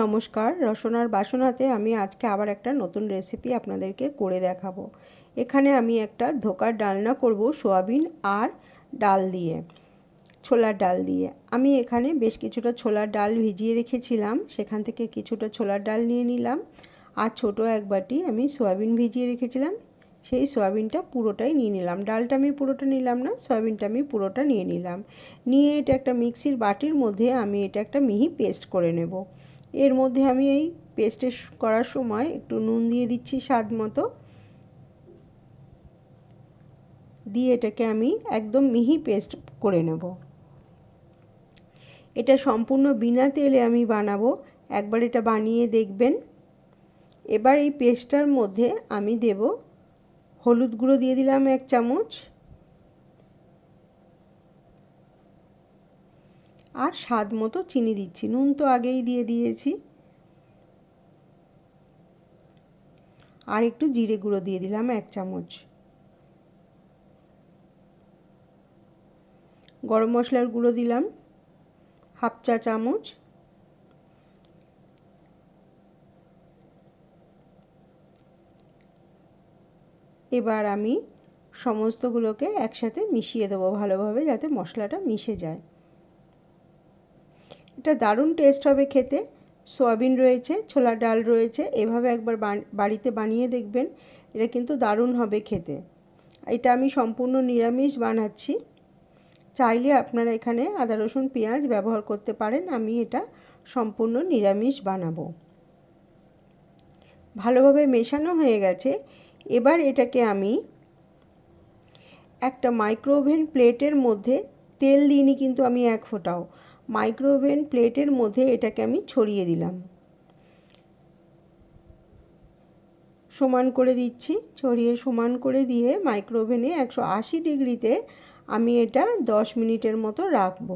নমস্কার, রসনার বাসনাতে আমি আজকে আবার একটা নতুন রেসিপি আপনাদেরকে করে দেখাবো। এখানে আমি একটা ধোকার ডালনা করব সোয়াবিন আর ডাল দিয়ে, ছোলার ডাল দিয়ে। আমি এখানে বেশ কিছুটা ছোলার ডাল ভিজিয়ে রেখেছিলাম, সেখান থেকে কিছুটা ছোলার ডাল নিয়ে নিলাম। আর ছোট এক বাটি আমি সোয়াবিন ভিজিয়ে রেখেছিলাম, সেই সয়াবিনটা পুরোটাই নিয়ে নিলাম। ডালটা আমি পুরোটা নিলাম না, সয়াবিনটা আমি পুরোটা নিয়ে নিলাম। নিয়ে এটা একটা মিক্সির বাটির মধ্যে আমি এটা একটা মিহি পেস্ট করে নেব। এর মধ্যে আমি এই পেস্টে করার সময় একটু নুন দিয়ে দিচ্ছি স্বাদ মতো। দিয়ে এটাকে আমি একদম মিহি পেস্ট করে নেব। এটা সম্পূর্ণ বিনা তেলে আমি বানাবো। একবার এটা বানিয়ে দেখবেন। এবার এই পেস্টটার মধ্যে আমি দেব হলুদ গুঁড়ো দিয়ে দিলাম এক চামচ। আর স্বাদ মতো চিনি দিচ্ছি। নুন তো আগেই দিয়ে দিয়েছি। আর একটু জিরে গুঁড়ো দিয়ে দিলাম, এক চামচ। গরম মশলার গুঁড়ো দিলাম, হাফ চা চামচ। এবার আমি সমস্তগুলোকে একসাথে মিশিয়ে দেবো ভালোভাবে যাতে মশলাটা মিশে যায়। এটা দারুণ টেস্ট হবে খেতে। সোয়াবিন রয়েছে, ছোলার ডাল রয়েছে, এভাবে একবার বাড়িতে বানিয়ে দেখবেন, এটা কিন্তু দারুণ হবে খেতে। এটা আমি সম্পূর্ণ নিরামিষ বানাচ্ছি। চাইলে আপনারা এখানে আদা, রসুন, পেঁয়াজ ব্যবহার করতে পারেন, আমি এটা সম্পূর্ণ নিরামিষ বানাবো। ভালোভাবে মেশানো হয়ে গেছে। এবার এটাকে আমি একটা মাইক্রোওভেন প্লেটের মধ্যে তেল দিইনি কিন্তু আমি এক ফোঁটাও। মাইক্রোওভেন প্লেটের মধ্যে এটাকে আমি ছড়িয়ে দিলাম। সমান করে দিচ্ছি, ছড়িয়ে সমান করে দিয়ে মাইক্রোওভেনে একশো আশি ডিগ্রিতে আমি এটা দশ মিনিটের মতো রাখব।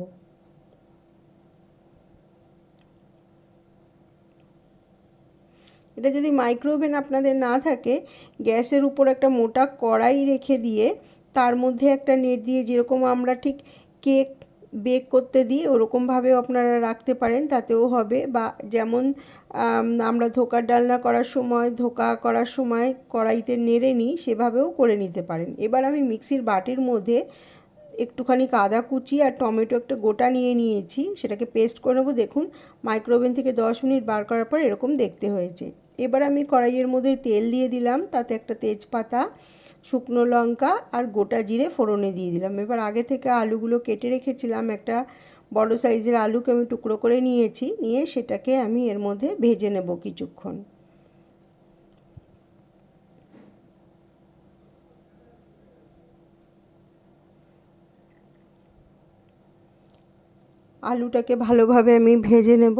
এটা যদি মাইক্রোওভেন আপনাদের না থাকে, গ্যাসের উপর একটা মোটা কড়াই রেখে দিয়ে তার মধ্যে একটা নেট দিয়ে, যেরকম আমরা ঠিক কেক বেক করতে দিই ওরকমভাবেও আপনারা রাখতে পারেন, তাতেও হবে। বা যেমন আমরা ধোকার ডালনা করার সময়, ধোকা করার সময় কড়াইতে নেড়ে নিই, সেভাবেও করে নিতে পারেন। এবার আমি মিক্সির বাটির মধ্যে একটুখানি কাদা কুচি আর টমেটো একটা গোটা নিয়ে নিয়েছি, সেটাকে পেস্ট করে নেব। দেখুন, মাইক্রোওভেন থেকে দশ মিনিট বার করার পর এরকম দেখতে হয়েছে। এবার আমি কড়াইয়ের মধ্যে তেল দিয়ে দিলাম, তাতে একটা তেজপাতা শুকনো লঙ্কা আর গোটা জিরে ফোড়নে দিয়ে দিলাম। এবার আগে থেকে আলুগুলো কেটে রেখেছিলাম, একটা বড় সাইজের আলুকে আমি টুকরো করে নিয়েছি, নিয়ে সেটাকে আমি এর মধ্যে ভেজে নেব কিছুক্ষণ। আলুটাকে ভালোভাবে আমি ভেজে নেব।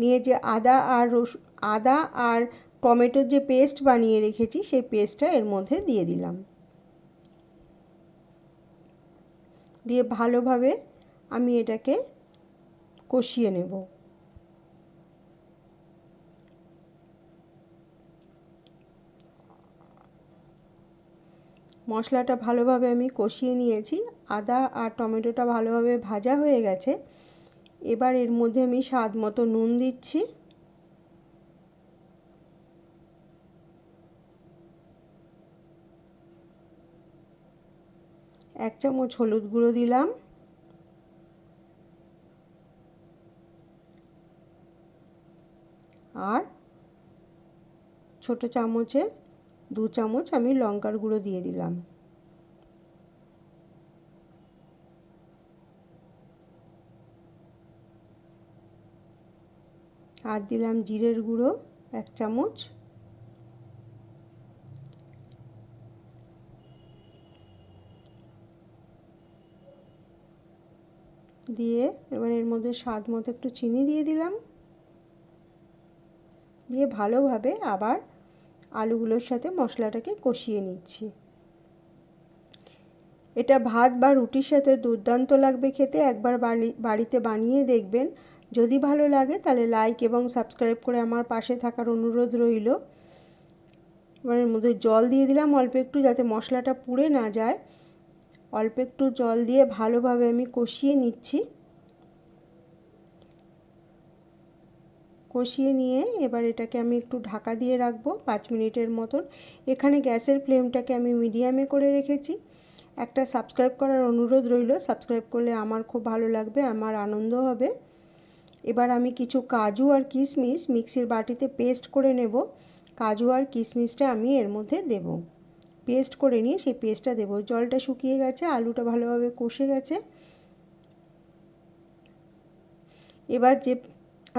নিয়ে যে আদা আর রসুন, আদা আর টমেটোর যে পেস্ট বানিয়ে রেখেছি, সেই পেস্টটা এর মধ্যে দিয়ে দিলাম। দিয়ে ভালোভাবে আমি এটাকে কষিয়ে নেব। মশলাটা ভালোভাবে আমি কষিয়ে নিয়েছি। আদা আর টমেটোটা ভালোভাবে ভাজা হয়ে গেছে। এবার এর মধ্যে আমি স্বাদ মতো নুন দিচ্ছি। এক চামচ হলুদ গুঁড়ো দিলাম। আর ছোট চামচে দু চামচ আমি লঙ্কার গুঁড়ো দিয়ে দিলাম। আর দিলাম জিরের গুঁড়ো এক চামচ। দিয়ে এবার এর মধ্যে স্বাদ মতো একটু চিনি দিয়ে দিলাম। দিয়ে ভালোভাবে আবার আলুগুলোর সাথে মশলাটাকে কষিয়ে নিচ্ছি। এটা ভাত বা রুটির সাথে দুর্দান্ত লাগবে খেতে, একবার বাড়িতে বানিয়ে দেখবেন। যদি ভালো লাগে তাহলে লাইক এবং সাবস্ক্রাইব করে আমার পাশে থাকার অনুরোধ রইল। এবার এর মধ্যে জল দিয়ে দিলাম অল্প একটু যাতে মশলাটা পুড়ে না যায়। অল্প একটু জল দিয়ে ভালোভাবে আমি কষিয়ে নিচ্ছি। কষিয়ে নিয়ে এবার এটাকে আমি একটু ঢাকা দিয়ে রাখব পাঁচ মিনিটের মতন। এখানে গ্যাসের ফ্লেমটাকে আমি মিডিয়ামে করে রেখেছি। একটা সাবস্ক্রাইব করার অনুরোধ রইল, সাবস্ক্রাইব করলে আমার খুব ভালো লাগবে, আমার আনন্দ হবে। এবার আমি কিছু কাজু আর কিশমিশ মিক্সির বাটিতে পেস্ট করে নেব। কাজু আর কিশমিশটা আমি এর মধ্যে দেব। পেস্ট করে নিয়ে সেই পেস্টটা দেবো। জলটা শুকিয়ে গেছে, আলুটা ভালোভাবে কষে গেছে। এবার যে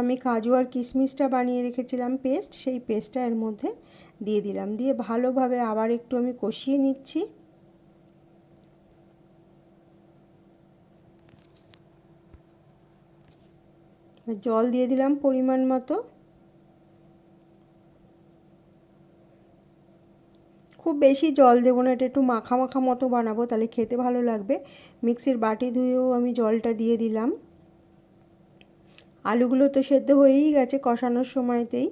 আমি কাজু আর কিশমিশটা বানিয়ে রেখেছিলাম পেস্ট, সেই পেস্টটা এর মধ্যে দিয়ে দিলাম। দিয়ে ভালোভাবে আবার একটু আমি কষিয়ে নিচ্ছি। জল দিয়ে দিলাম পরিমাণ মতো। খুব বেশি জল দেবো না, এটা একটু মাখা মাখা মতো বানাবো, তাহলে খেতে ভালো লাগবে। মিক্সির বাটি ধুয়েও আমি জলটা দিয়ে দিলাম। আলুগুলো তো সেদ্ধ হয়েই গেছে কষানোর সময়তেই।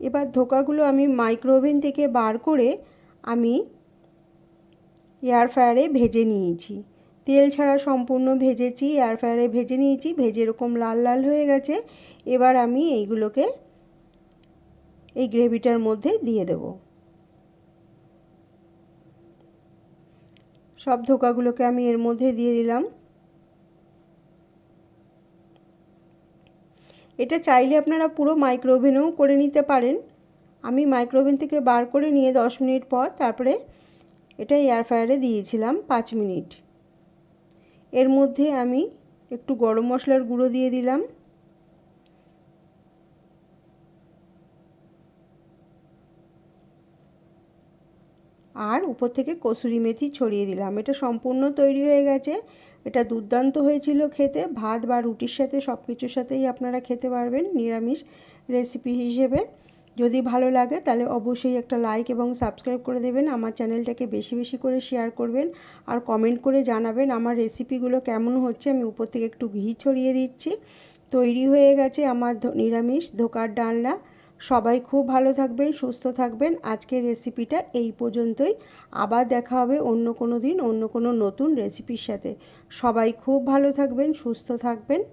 এবার ধোকাগুলো আমি মাইক্রোওভেন থেকে বার করে আমি এয়ার ফ্রায়ারে ভেজে নিয়েছি। তেল ছাড়া সম্পূর্ণ ভেজেছি এয়ার ফ্রায়ারে ভেজে নিয়েছি, ভেজে এরকম লাল লাল হয়ে গেছে। এবার আমি এইগুলোকে এই গ্রেভিটার মধ্যে দিয়ে দেব। সব ধোকাগুলোকে আমি এর মধ্যে দিয়ে দিলাম। এটা চাইলে আপনারা পুরো মাইক্রোওভেনেও করে নিতে পারেন। আমি মাইক্রোওভেন থেকে বার করে নিয়ে দশ মিনিট পর তারপরে এটা এয়ার ফ্রায়ারে দিয়েছিলাম পাঁচ মিনিট। এর মধ্যে আমি একটু গরম মশলার গুঁড়ো দিয়ে দিলাম। আর উপর থেকে কসুরি মেথি ছড়িয়ে দিলাম। এটা সম্পূর্ণ তৈরি হয়ে গেছে। এটা দুর্দান্ত হয়েছিল খেতে। ভাত বা রুটির সাথে সব কিছুর সাথেই আপনারা খেতে পারবেন নিরামিষ রেসিপি হিসেবে। যদি ভালো লাগে তাহলে অবশ্যই একটা লাইক এবং সাবস্ক্রাইব করে দেবেন। আমার চ্যানেলটাকে বেশি বেশি করে শেয়ার করবেন আর কমেন্ট করে জানাবেন আমার রেসিপিগুলো কেমন হচ্ছে। আমি উপর থেকে একটু ঘি ছড়িয়ে দিচ্ছি। তৈরি হয়ে গেছে আমার নিরামিষ ধোকার ডালনা। সবাই খুব ভালো থাকবেন, সুস্থ থাকবেন। আজকের রেসিপিটা এই পর্যন্তই। আবার দেখা হবে অন্য কোনো দিন, অন্য কোনো নতুন রেসিপির সাথে। সবাই খুব ভালো থাকবেন, সুস্থ থাকবেন।